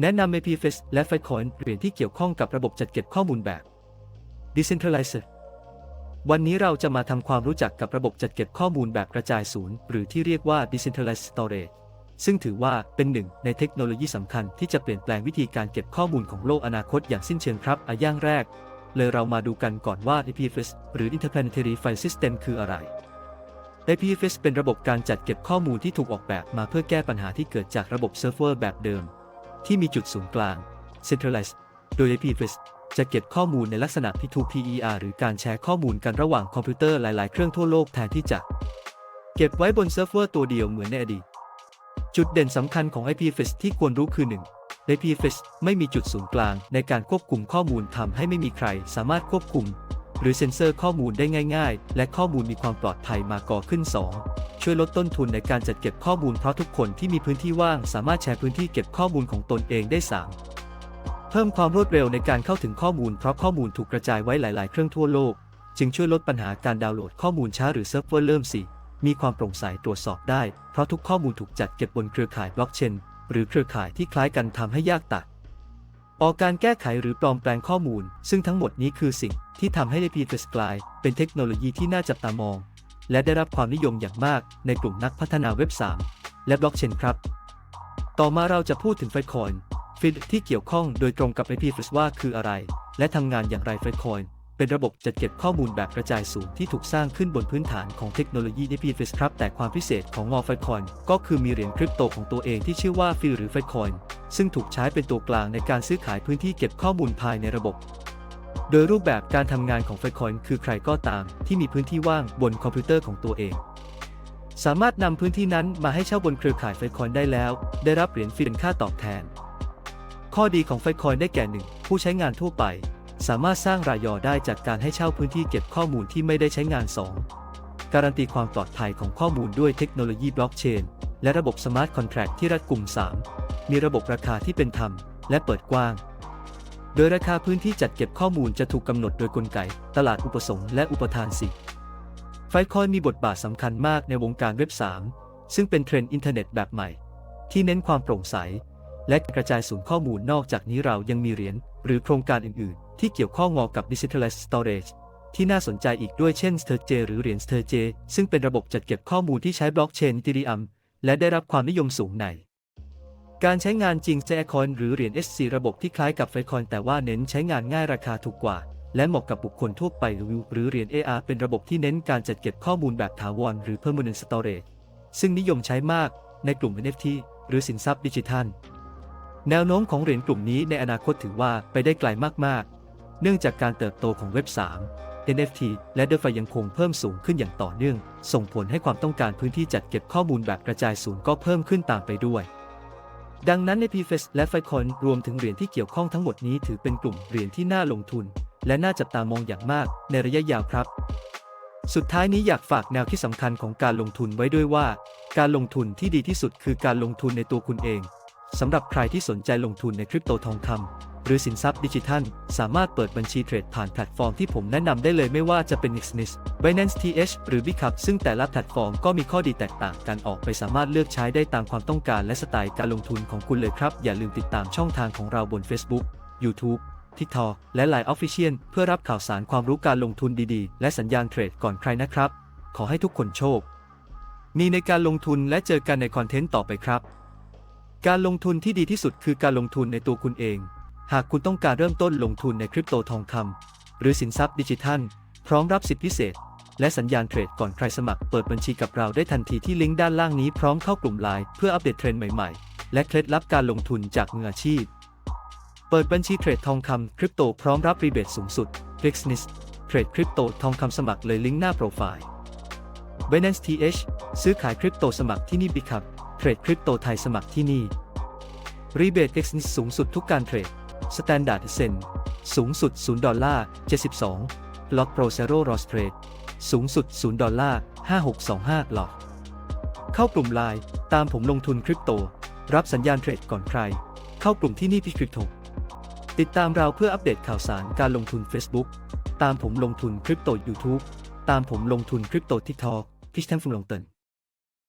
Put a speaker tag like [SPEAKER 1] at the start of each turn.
[SPEAKER 1] แนะนำ APFS และ Filecoin เหรียญที่เกี่ยวข้องกับระบบจัดเก็บข้อมูลแบบ Decentralized วันนี้เราจะมาทำความรู้จักกับระบบจัดเก็บข้อมูลแบบกระจายศูนย์ หรือที่เรียกว่า Decentralized Storage ซึ่งถือว่าเป็นหนึ่งในเทคโนโลยีสำคัญที่จะเปลี่ยนแปลงวิธีการเก็บข้อมูลของโลกอนาคตอย่างสิ้นเชิงครับอาย่างแรก เลยเรามาดูกันก่อนว่า APFS หรือ Interplanetary File System คืออะไร APFS เป็นระบบการจัดเก็บข้อมูลที่ถูกออกแบบมาเพื่อแก้ปัญหาที่เกิดจากระบบเซิร์ฟเวอร์แบบเดิม ที่มีจุดศูนย์กลาง Centralized โดย APFS จะเก็บข้อมูลในลักษณะ P2PER หรือการแชร์ข้อมูลกันระหว่างคอมพิวเตอร์หลาย ๆ เครื่องทั่วโลกแทนที่จะ เก็บไว้บนเซิร์ฟเวอร์ตัวเดียวเหมือนในอดีต จุดเด่นสำคัญของ IPFS ที่ควรรู้คือ 1. IPFS ไม่มีจุดศูนย์กลางในการควบคุมข้อมูลทำให้ไม่มีใครสามารถควบคุม หรือเซ็นเซอร์ข้อมูลได้ง่ายๆ และข้อมูลมีความปลอดภัยมาก่อขึ้น 2. ช่วยลดต้นทุนในการจัดเก็บข้อมูลเพราะทุกคนที่มีพื้นที่ว่างสามารถแชร์พื้นที่เก็บข้อมูลของตนเองได้ 3. เพิ่มความรวดเร็วในการเข้าถึงข้อมูลเพราะข้อมูลถูกกระจายไว้หลาย ๆ เครื่องทั่วโลก จึงช่วยลดปัญหาการดาวน์โหลดข้อมูลช้าหรือเซิร์ฟเวอร์เริ่ม 4. มีความโปร่งใสตรวจสอบได้ เพราะทุกข้อมูลถูกจัดเก็บบนเครือข่ายบล็อกเชนหรือเครือข่ายที่คล้ายกันทำให้ยากตัด ออกการแก้ไขหรือปลอมแปลงข้อมูล ซึ่งทั้งหมดนี้คือสิ่งที่ทำให้ DPFS กลายเป็นเทคโนโลยีที่น่าจับตามอง และได้รับความนิยมอย่างมากในกลุ่มนักพัฒนาเว็บ 3 และบล็อกเชนครับ ต่อมาเราจะพูดถึงไฟคอยน์ฟิดที่เกี่ยวข้องโดยตรงกับ DPFS ว่าคืออะไร และทำงานอย่างไรไฟคอยน์เป็นระบบจัดเก็บข้อมูลแบบกระจายสูงที่ถูกสร้างขึ้นบนพื้นฐานของเทคโนโลยี DPFS ครับ แต่ความพิเศษของงอไฟคอยน์ก็คือมีเหรียญคริปโตของตัวเองที่ชื่อว่าฟิลหรือไฟคอยน์ ซึ่งถูกใช้เป็นตัวกลางในการซื้อขายพื้นที่เก็บข้อมูลภายในระบบ โดยรูปแบบการทำงานของไฟคอยน์คือใครก็ตาม ที่มีพื้นที่ว่างบนคอมพิวเตอร์ของตัวเอง สามารถนำพื้นที่นั้นมาให้เช่าบนเครือข่ายไฟคอยน์ได้แล้ว ได้รับเหรียญฟรีเป็นค่าตอบแทน ข้อดีของไฟคอยน์ได้แก่หนึ่งผู้ใช้งานทั่วไป สามารถสร้างรายยอได้จากการให้เช่าพื้นที่เก็บข้อมูลที่ไม่ได้ใช้งาน 2. การันตีความปลอดภัยของข้อมูลด้วยเทคโนโลยีบล็อกเชนและระบบสมาร์ทคอนแท็กที่รัดกุม 3. มีระบบราคาที่เป็นธรรม และเปิดกว้าง โดยราคาพื้นที่จัดเก็บข้อมูลจะถูกกำหนดโดยกลไก ตลาดอุปสงค์และอุปทานสิไฟคอยมีบทบาทสำคัญมากในวงการเว็บ 3 ซึ่งเป็นเทรนด์อินเทอร์เน็ตแบบใหม่ ที่เน้นความโปร่งใส และกระจายศูนย์ข้อมูลนอกจากนี้เรายังมีเหรียญหรือโครงการอื่น ๆ ที่เกี่ยวข้องงอกับ Decentralized Storage ที่น่าสนใจอีกด้วยเช่น Sturge หรือเหรียญ Sturge ซึ่งเป็นระบบจัดเก็บข้อมูลที่ใช้บล็อกเชน Ethereum และได้รับความนิยมสูงใน การใช้งานจริง j a c o i n หรือเหรียญ SC ระบบที่คล้ายกับ f i c o i n แต่ว่าเน้นใช้งานง่ายราคาถูกกว่า และเหมาะกับบุคคลทั่วไปหรือเหรียญ AR เป็นระบบที่เน้นการจัดเก็บข้อมูลแบบถาวรหรือ Permanent Storage ซึ่งนิยมใช้มากในกลุ่ม NFT หรือสินทรัพย์ดิจิทัล แนวโน้มของเหรียญกลุ่มนี้ในอนาคตถือว่าไปได้ไกลมากๆ เนื่องจากการเติบโตของเว็บ 3 NFT และ DeFi ยังคงเพิ่มสูงขึ้นอย่างต่อเนื่อง ส่งผลให้ความต้องการพื้นที่จัดเก็บข้อมูลแบบกระจายศูนย์ก็เพิ่มขึ้นตามไปด้วย ดังนั้นใน PFS และ Filecoin รวมถึงเหรียญที่เกี่ยวข้องทั้งหมดนี้ถือเป็นกลุ่มเหรียญที่น่าลงทุน และน่าจับตามองอย่างมากในระยะยาวครับ สุดท้ายนี้อยากฝากแนวคิดสำคัญของการลงทุนไว้ด้วยว่า การลงทุนที่ดีที่สุดคือการลงทุนในตัวคุณเองสำหรับใครที่สนใจลงทุนในคริปโตทองคำ หรือสินทรัพย์ดิจิทัล สามารถเปิดบัญชีเทรดผ่านแพลตฟอร์มที่ผมแนะนำได้เลยไม่ว่าจะเป็น Exness Binance TH หรือ Bicap ซึ่งแต่ละแพลตฟอร์มก็มีข้อดีแตกต่างกันออกไปสามารถเลือกใช้ได้ตามความต้องการและสไตล์การลงทุนของคุณเลยครับ อย่าลืมติดตามช่องทางของเราบน Facebook YouTube TikTok และ Line Official เพื่อรับข่าวสารความรู้การลงทุนดีๆ และสัญญาณเทรดก่อนใครนะครับ ขอให้ทุกคนโชคมีในการลงทุนและเจอกันในคอนเทนต์ต่อไปครับ การลงทุนที่ดีที่สุดคือการลงทุนในตัวคุณเอง หากคุณต้องการเริ่มต้นลงทุนในคริปโตทองคำหรือสินทรัพย์ดิจิทัล พร้อมรับสิทธิพิเศษ และสัญญาณเทรดก่อนใครสมัครเปิดบัญชีกับเราได้ทันทีที่ลิงก์ด้านล่างนี้พร้อมเข้ากลุ่มไลน์เพื่ออัปเดตเทรนด์ใหม่ๆ และเคล็ดลับการลงทุนจากมืออาชีพ เปิดบัญชีเทรดทองคำคริปโตพร้อมรับรีเบทสูงสุด Flexness เทรดคริปโตทองคำสมัครเลยลิงก์หน้าโปรไฟล์ Binance TH ซื้อขายคริปโตสมัครที่นี่บิคับเทรดคริปโตไทยสมัครที่นี่รีเบท X สูงสุดทุกการเทรด Standard s e n สูงสุด 0 ดอลลาร์ 72 Lot Pro Zero Ross Trade สูงสุด 0 ดอลลาร์ 5625หลอดเข้ากลุ่มไลน์ตามผมลงทุนคริปโต รับสัญญาณเทรดก่อนใคร เข้ากลุ่มที่นี่พี่คริปโตติดตามเราเพื่ออัปเดตข่าวสารการลงทุน Facebook ตามผมลงทุนคริปโต YouTube ตามผมลงทุนคริปโตทิกทอกพี่แทมฟุงลงเติน